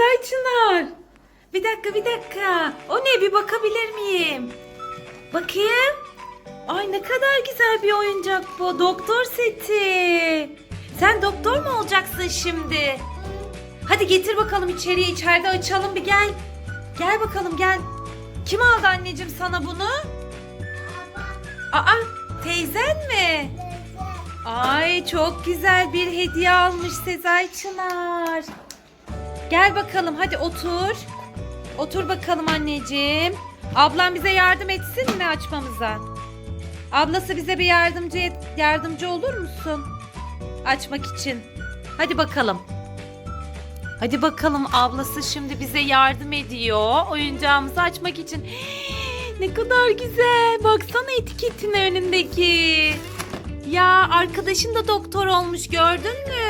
Sezai Çınar. Bir dakika bir dakika. O ne bir bakabilir miyim? Bakayım. Ay ne kadar güzel bir oyuncak bu. Doktor seti. Sen doktor mu olacaksın şimdi? Hadi getir bakalım içeriye. içeride açalım bir gel. Gel bakalım gel. Kim aldı anneciğim sana bunu? Aa teyzen mi? Ay çok güzel bir hediye almış Sezai Çınar. Gel bakalım hadi otur. Otur bakalım anneciğim. Ablam bize yardım etsin mi açmamıza? Ablası bize bir yardımcı et, yardımcı olur musun? Açmak için. Hadi bakalım. Hadi bakalım ablası şimdi bize yardım ediyor oyuncağımızı açmak için. ne kadar güzel. Baksana etiketin önündeki. Ya arkadaşın da doktor olmuş gördün mü?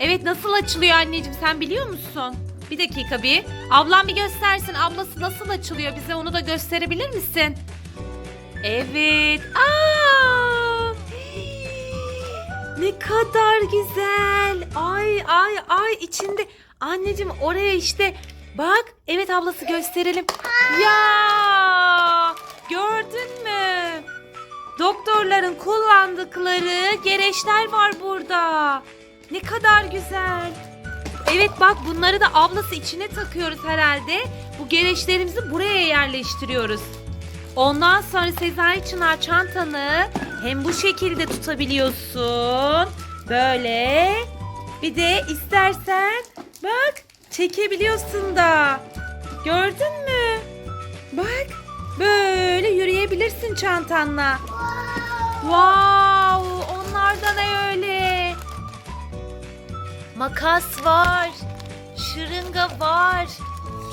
Evet nasıl açılıyor anneciğim sen biliyor musun? Bir dakika bir. Ablam bir göstersin. Ablası nasıl açılıyor bize onu da gösterebilir misin? Evet. Aa! Ne kadar güzel. Ay ay ay içinde. Anneciğim oraya işte bak. Evet ablası gösterelim. Ya! Gördün mü? Doktorların kullandıkları gereçler var burada. Ne kadar güzel. Evet bak bunları da ablası içine takıyoruz herhalde. Bu gereçlerimizi buraya yerleştiriyoruz. Ondan sonra Sezai Çınar çantanı hem bu şekilde tutabiliyorsun. Böyle. Bir de istersen bak çekebiliyorsun da. Gördün mü? Bak böyle yürüyebilirsin çantanla. Wow, onlarda ne öyle? Makas var. Şırınga var.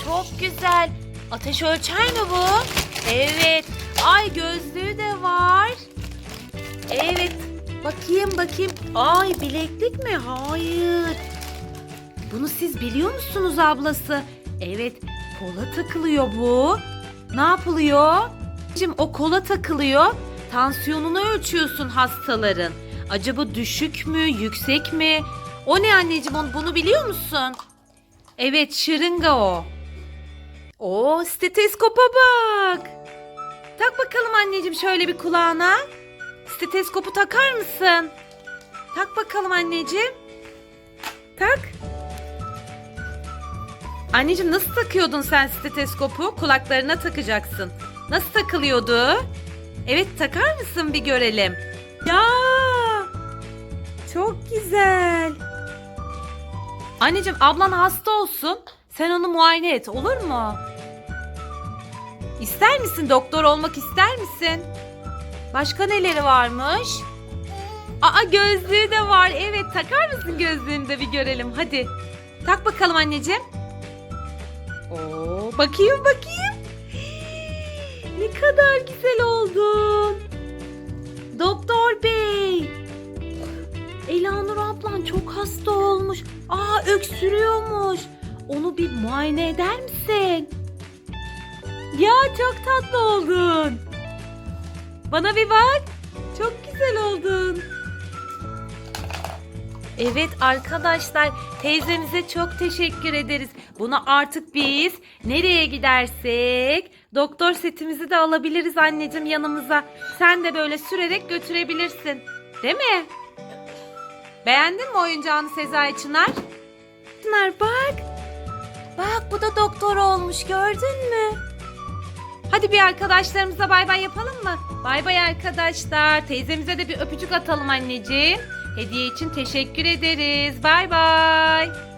Çok güzel. Ateş ölçer mi bu? Evet. Ay gözlüğü de var. Evet. Bakayım bakayım. Ay bileklik mi? Hayır. Bunu siz biliyor musunuz ablası? Evet. Kola takılıyor bu. Ne yapılıyor? Şimdi o kola takılıyor. Tansiyonunu ölçüyorsun hastaların. Acaba düşük mü, yüksek mi? O ne anneciğim onu- bunu biliyor musun? Evet şırınga o. O stetoskopa bak. Tak bakalım anneciğim şöyle bir kulağına. Stetoskopu takar mısın? Tak bakalım anneciğim. Tak. Anneciğim nasıl takıyordun sen stetoskopu? Kulaklarına takacaksın. Nasıl takılıyordu? Evet takar mısın bir görelim. Ya! Çok güzel. Anneciğim ablan hasta olsun. Sen onu muayene et olur mu? İster misin? Doktor olmak ister misin? Başka neleri varmış? Aa gözlüğü de var. Evet takar mısın gözlüğünü de bir görelim. Hadi. Tak bakalım anneciğim. Oo, bakayım bakayım. Ne kadar güzel Ablan çok hasta olmuş. Aa öksürüyormuş. Onu bir muayene eder misin? Ya çok tatlı oldun. Bana bir bak. Çok güzel oldun. Evet arkadaşlar teyzemize çok teşekkür ederiz. Bunu artık biz nereye gidersek doktor setimizi de alabiliriz anneciğim yanımıza. Sen de böyle sürerek götürebilirsin. Değil mi? Beğendin mi oyuncağını Sezai Çınar? Çınar bak. Bak bu da doktor olmuş gördün mü? Hadi bir arkadaşlarımıza bay bay yapalım mı? Bay bay arkadaşlar. Teyzemize de bir öpücük atalım anneciğim. Hediye için teşekkür ederiz. Bay bay.